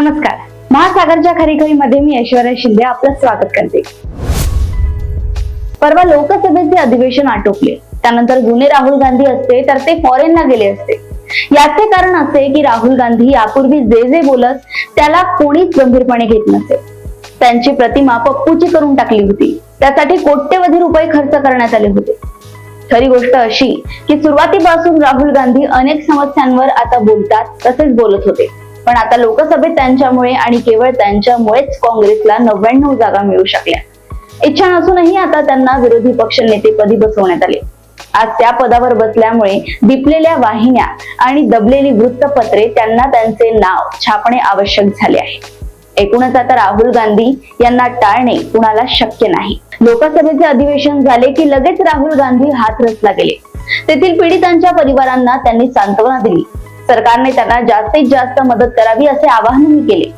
नमस्कार. महासागरच्या खरीखरीमध्ये मी ऐश्वर्या शिंदे आपलं स्वागत करते. परवा लोकसभेचे अधिवेशन आटोपले. त्यानंतर जुने राहुल गांधी असते तर ते फॉरेनला गेले असते. याचे कारण असे की राहुल गांधी यापूर्वी जे जे बोलत त्याला कोणीच गंभीरपणे घेत नसे. त्यांची प्रतिमा पप्पूची करून टाकली होती. त्यासाठी कोट्यवधी रुपये खर्च करण्यात आले होते. खरी गोष्ट अशी की सुरुवातीपासून राहुल गांधी अनेक समस्यांवर आता बोलतात तसेच बोलत होते. पण आता लोकसभेत त्यांच्यामुळे आणि केवळ त्यांच्यामुळेच काँग्रेसला नव्याण्णव जागा मिळू शकल्या. इच्छा नसूनही आता त्यांना विरोधी पक्ष नेतेपदी बसवण्यात आले. आज त्या पदावर बसल्यामुळे दिपलेल्या वाहिन्या आणि दबलेली वृत्तपत्रे त्यांना त्यांचे नाव छापणे आवश्यक झाले आहे. एकूणच आता राहुल गांधी यांना टाळणे कुणाला शक्य नाही. लोकसभेचे अधिवेशन झाले की लगेच राहुल गांधी हात रचला गेले. तेथील पीडितांच्या परिवारांना त्यांनी सांत्वना दिली. सरकारने त्यांना जास्तीत जास्त मदत करावी असे आवाहनही केले.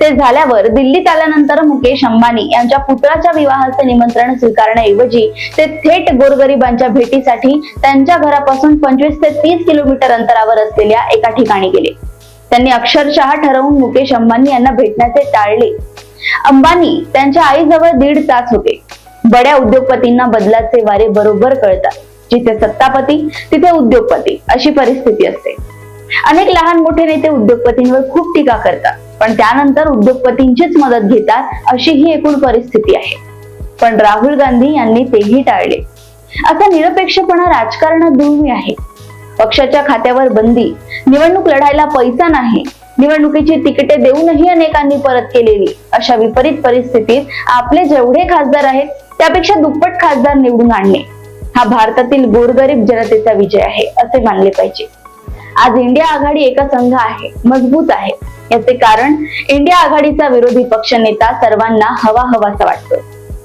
ते झाल्यावर दिल्लीत आल्यानंतर मुकेश अंबानी यांच्या पुत्राच्या विवाहाचे निमंत्रण स्वीकारण्याऐवजी ते थेट गोरगरिबांच्या भेटीसाठी त्यांच्या घरापासून पंचवीस ते तीस किलोमीटर अंतरावर असलेल्या एका ठिकाणी गेले. त्यांनी अक्षरशः ठरवून मुकेश अंबानी यांना भेटण्याचे टाळले. अंबानी त्यांच्या आईजवळ दीड तास होते. बड्या उद्योगपतींना बदलाचे वारे बरोबर कळतात. जिथे सत्तापती तिथे उद्योगपती अशी परिस्थिती असते. अनेक लहान मोठे नेते उद्योगपतींवर खूप टीका करतात पण त्यानंतर उद्योगपतींचीच मदत घेतात अशी ही एकूण परिस्थिती आहे. पण राहुल गांधी यांनी तेही टाळले. असा निरपेक्षपणा राजकारणात दुर्मी आहे. पक्षाच्या खात्यावर बंदी निवडणूक लढायला पैसा नाही निवडणुकीची तिकिटे देऊनही अनेकांनी परत केलेली अशा विपरीत परिस्थितीत आपले जेवढे खासदार आहेत त्यापेक्षा दुप्पट खासदार निवडून आणणे. हा भारतातील गोरगरीब जनतेचा विजय आहे असे मानले पाहिजे. आज इंडिया आघाडी एका संघ आहे मजबूत आहे. याचे कारण इंडिया आघाडीचा विरोधी पक्ष नेता सर्वांना हवा हवासा वाटतो.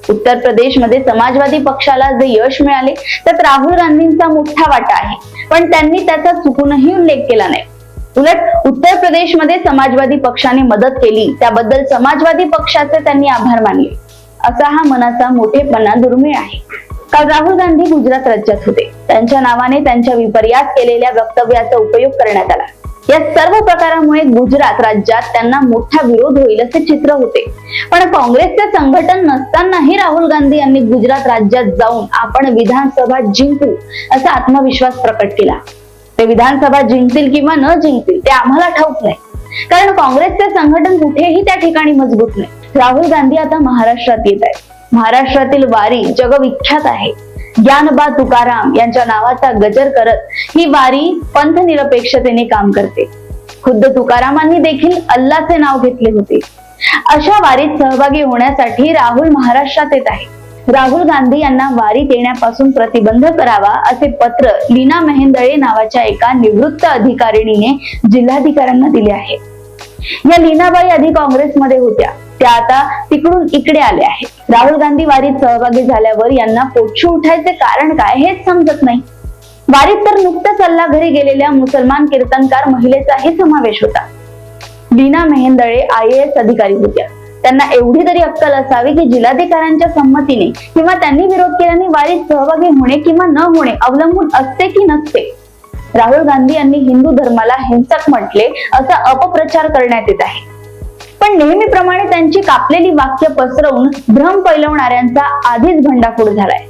उत्तर प्रदेशमध्ये समाजवादी पक्षाला जे यश मिळाले त्यात राहुल गांधींचा मोठा वाटा आहे. पण त्यांनी त्याचा चुकूनही उल्लेख केला नाही. उलट उत्तर प्रदेशमध्ये समाजवादी पक्षाने मदत केली त्याबद्दल समाजवादी पक्षाचे त्यांनी आभार मानले. असा हा मनाचा मोठेपणा दुर्मिळ आहे. काल राहुल गांधी गुजरात राज्यात होते? त्यांच्या नावाने त्यांच्या विपर्यास केलेल्या वक्तव्याचा उपयोग करण्यात आला. या सर्व प्रकारामुळे गुजरात राज्यात त्यांना मोठा विरोध होईल असे चित्र होते. पण काँग्रेसचे संघटन नसतानाही राहुल गांधी यांनी गुजरात राज्यात जाऊन आपण विधानसभा जिंकू असा आत्मविश्वास प्रकट केला. ते विधानसभा जिंकतील किंवा न जिंकतील ते आम्हाला ठाऊक नाही. कारण काँग्रेसचे संघटन कुठेही त्या ठिकाणी मजबूत नाही. राहुल गांधी आता महाराष्ट्रात येत आहेत. महाराष्ट्रातील वारी जगविख्यात आहे. ज्ञानबा तुकाराम यांच्या नावाचा गजर करत ही वारी पंथ निरपेक्षतेने काम करते. खुद्द तुकारामांनी देखील अल्लाचे नाव घेतले होते. अशा वारीत सहभागी होण्यासाठी राहुल महाराष्ट्रात येत आहे. राहुल गांधी यांना वारीत येण्यापासून प्रतिबंध करावा असे पत्र लीना मेहेंदळे नावाच्या एका निवृत्त अधिकारिणीने जिल्हाधिकाऱ्यांना दिले आहे. या लीनाबाई आधी काँग्रेसमध्ये होत्या. त्या आता तिकडून इकडे आले आहेत. राहुल गांधी वारीत सहभागी झाल्यावर यांना पोटशू उठायचे कारण काय हेच समजत नाही. वारीत तर नुकतंच अल्ला घरी गेलेल्या मुसलमान कीर्तनकार महिलेचाही समावेश होता. लीना मेहेंदळे आय एस अधिकारी होत्या. त्यांना एवढी तरी अक्कल असावी की जिल्हाधिकाऱ्यांच्या संमतीने किंवा त्यांनी विरोध केल्याने वारीत सहभागी होणे किंवा न होणे अवलंबून असते की नसते. राहुल गांधी यांनी हिंदू धर्माला हिंसक म्हटले असा अपप्रचार करण्यात येत आहे. पण नेहमीप्रमाणे त्यांची कापलेली वाक्य पसरवून भ्रम पैलवणाऱ्यांचा आधीच भंडाफोड झालाय.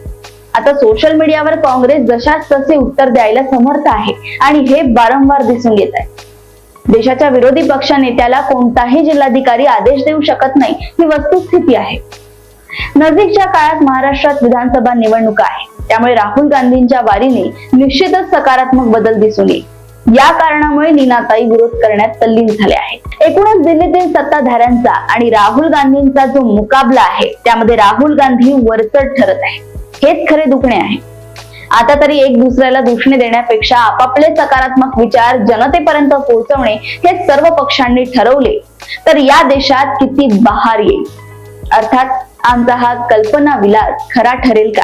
आता सोशल मीडियावर काँग्रेस जशाच तसे उत्तर द्यायला समर्थ आहे आणि हे वारंवार दिसून येत आहे. देशाच्या विरोधी पक्ष नेत्याला कोणताही जिल्हाधिकारी आदेश देऊ शकत नाही ही वस्तुस्थिती आहे. नजीकच्या काळात महाराष्ट्रात विधानसभा निवडणुका आहे त्यामुळे राहुल गांधींच्या वारीने निश्चितच सकारात्मक बदल दिसून येईल. या कारणामुळे नीनाताई विरोध करण्यात तल्लीन झाले आहेत. एकूणच दिल्लीतील सत्ताधाऱ्यांचा आणि राहुल गांधींचा जो मुकाबला आहे त्यामध्ये राहुल गांधी वरचढ ठरत आहे. हेच खरे दुखणे आहे. आता तरी एक दुसऱ्याला दूषणे देण्यापेक्षा आपापले सकारात्मक विचार जनतेपर्यंत पोहोचवणे हे सर्व पक्षांनी ठरवले तर या देशात किती बहार येईल? अर्थात आमचा हा कल्पना विलास खरा ठरेल का?